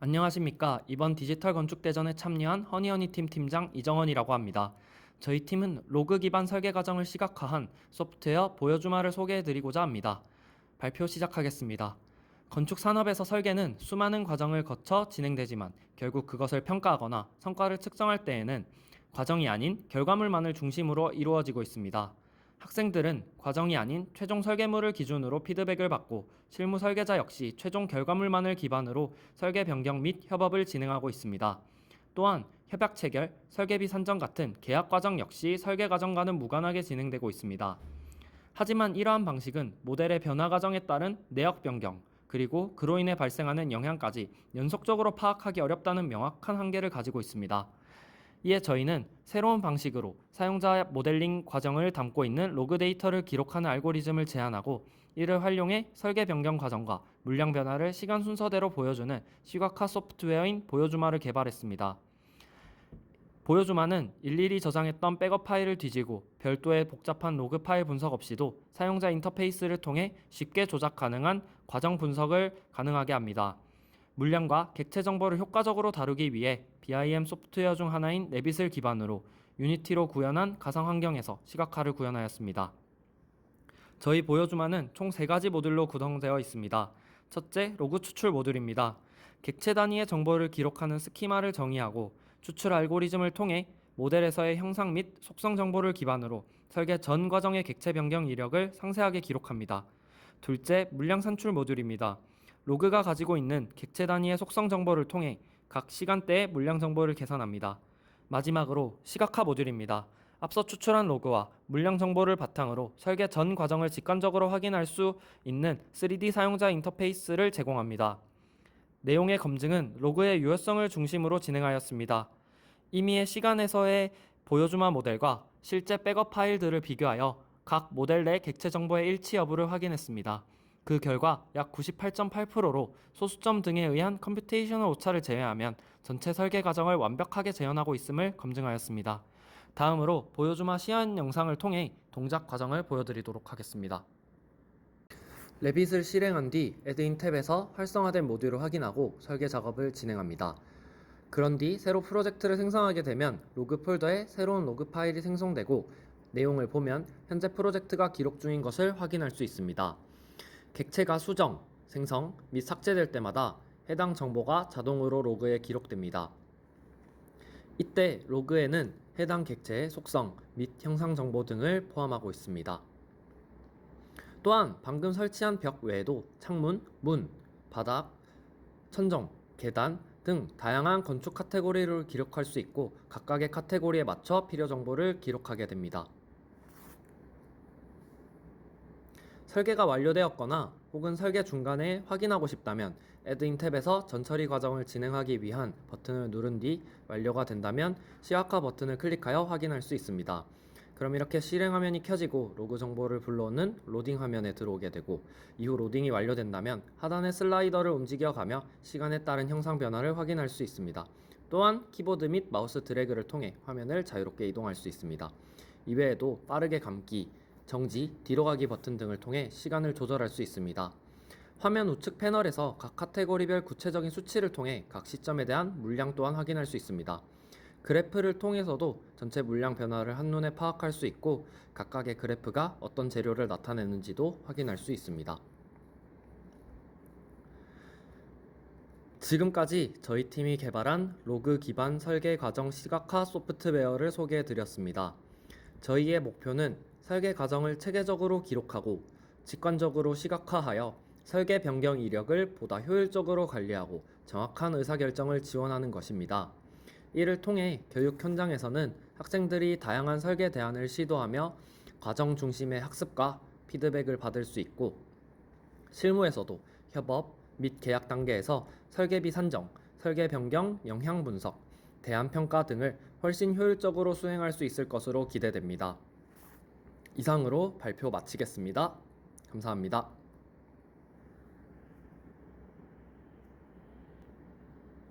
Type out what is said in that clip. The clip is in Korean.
안녕하십니까. 이번 디지털 건축 대전에 참여한 허니허니 팀 팀장 이정원이라고 합니다. 저희 팀은 로그 기반 설계 과정을 시각화한 소프트웨어 보여주마를 소개해드리고자 합니다. 발표 시작하겠습니다. 건축 산업에서 설계는 수많은 과정을 거쳐 진행되지만 결국 그것을 평가하거나 성과를 측정할 때에는 과정이 아닌 결과물만을 중심으로 이루어지고 있습니다. 학생들은 과정이 아닌 최종 설계물을 기준으로 피드백을 받고 실무 설계자 역시 최종 결과물만을 기반으로 설계 변경 및 협업을 진행하고 있습니다. 또한 협약 체결, 설계비 산정 같은 계약 과정 역시 설계 과정과는 무관하게 진행되고 있습니다. 하지만 이러한 방식은 모델의 변화 과정에 따른 내역 변경, 그리고 그로 인해 발생하는 영향까지 연속적으로 파악하기 어렵다는 명확한 한계를 가지고 있습니다. 이에 저희는 새로운 방식으로 사용자 모델링 과정을 담고 있는 로그 데이터를 기록하는 알고리즘을 제안하고 이를 활용해 설계 변경 과정과 물량 변화를 시간 순서대로 보여주는 시각화 소프트웨어인 보여주마를 개발했습니다. 보여주마는 일일이 저장했던 백업 파일을 뒤지고 별도의 복잡한 로그 파일 분석 없이도 사용자 인터페이스를 통해 쉽게 조작 가능한 과정 분석을 가능하게 합니다. 물량과 객체 정보를 효과적으로 다루기 위해 BIM 소프트웨어 중 하나인 레빗을 기반으로 유니티로 구현한 가상 환경에서 시각화를 구현하였습니다. 저희 보여주마는 총세 가지 모듈로 구성되어 있습니다. 첫째, 로그 추출 모듈입니다. 객체 단위의 정보를 기록하는 스키마를 정의하고 추출 알고리즘을 통해 모델에서의 형상 및 속성 정보를 기반으로 설계 전 과정의 객체 변경 이력을 상세하게 기록합니다. 둘째, 물량 산출 모듈입니다. 로그가 가지고 있는 객체 단위의 속성 정보를 통해 각 시간대의 물량 정보를 계산합니다. 마지막으로 시각화 모듈입니다. 앞서 추출한 로그와 물량 정보를 바탕으로 설계 전 과정을 직관적으로 확인할 수 있는 3D 사용자 인터페이스를 제공합니다. 내용의 검증은 로그의 유효성을 중심으로 진행하였습니다. 이미의 시간에서의 보여주마 모델과 실제 백업 파일들을 비교하여 각 모델 내 객체 정보의 일치 여부를 확인했습니다. 그 결과 약 98.8%로 소수점 등에 의한 컴퓨테이셔널 오차를 제외하면 전체 설계 과정을 완벽하게 재현하고 있음을 검증하였습니다. 다음으로 보여주마 시연 영상을 통해 동작 과정을 보여드리도록 하겠습니다. 레빗을 실행한 뒤 에드인 탭에서 활성화된 모듈을 확인하고 설계 작업을 진행합니다. 그런 뒤 새로 프로젝트를 생성하게 되면 로그 폴더에 새로운 로그 파일이 생성되고 내용을 보면 현재 프로젝트가 기록 중인 것을 확인할 수 있습니다. 객체가 수정, 생성 및 삭제될 때마다 해당 정보가 자동으로 로그에 기록됩니다. 이때 로그에는 해당 객체의 속성 및 형상 정보 등을 포함하고 있습니다. 또한 방금 설치한 벽 외에도 창문, 문, 바닥, 천정, 계단 등 다양한 건축 카테고리를 기록할 수 있고 각각의 카테고리에 맞춰 필요 정보를 기록하게 됩니다. 설계가 완료되었거나 혹은 설계 중간에 확인하고 싶다면 에드인 탭에서 전처리 과정을 진행하기 위한 버튼을 누른 뒤 완료가 된다면 시각화 버튼을 클릭하여 확인할 수 있습니다. 그럼 이렇게 실행 화면이 켜지고 로그 정보를 불러오는 로딩 화면에 들어오게 되고 이후 로딩이 완료된다면 하단의 슬라이더를 움직여가며 시간에 따른 형상 변화를 확인할 수 있습니다. 또한 키보드 및 마우스 드래그를 통해 화면을 자유롭게 이동할 수 있습니다. 이외에도 빠르게 감기, 정지, 뒤로 가기 버튼 등을 통해 시간을 조절할 수 있습니다. 화면 우측 패널에서 각 카테고리별 구체적인 수치를 통해 각 시점에 대한 물량 또한 확인할 수 있습니다. 그래프를 통해서도 전체 물량 변화를 한눈에 파악할 수 있고 각각의 그래프가 어떤 재료를 나타내는지도 확인할 수 있습니다. 지금까지 저희 팀이 개발한 로그 기반 설계 과정 시각화 소프트웨어를 소개해 드렸습니다. 저희의 목표는 설계 과정을 체계적으로 기록하고 직관적으로 시각화하여 설계 변경 이력을 보다 효율적으로 관리하고 정확한 의사결정을 지원하는 것입니다. 이를 통해 교육 현장에서는 학생들이 다양한 설계 대안을 시도하며 과정 중심의 학습과 피드백을 받을 수 있고 실무에서도 협업 및 계약 단계에서 설계비 산정, 설계 변경, 영향 분석, 대안 평가 등을 훨씬 효율적으로 수행할 수 있을 것으로 기대됩니다. 이상으로 발표 마치겠습니다. 감사합니다.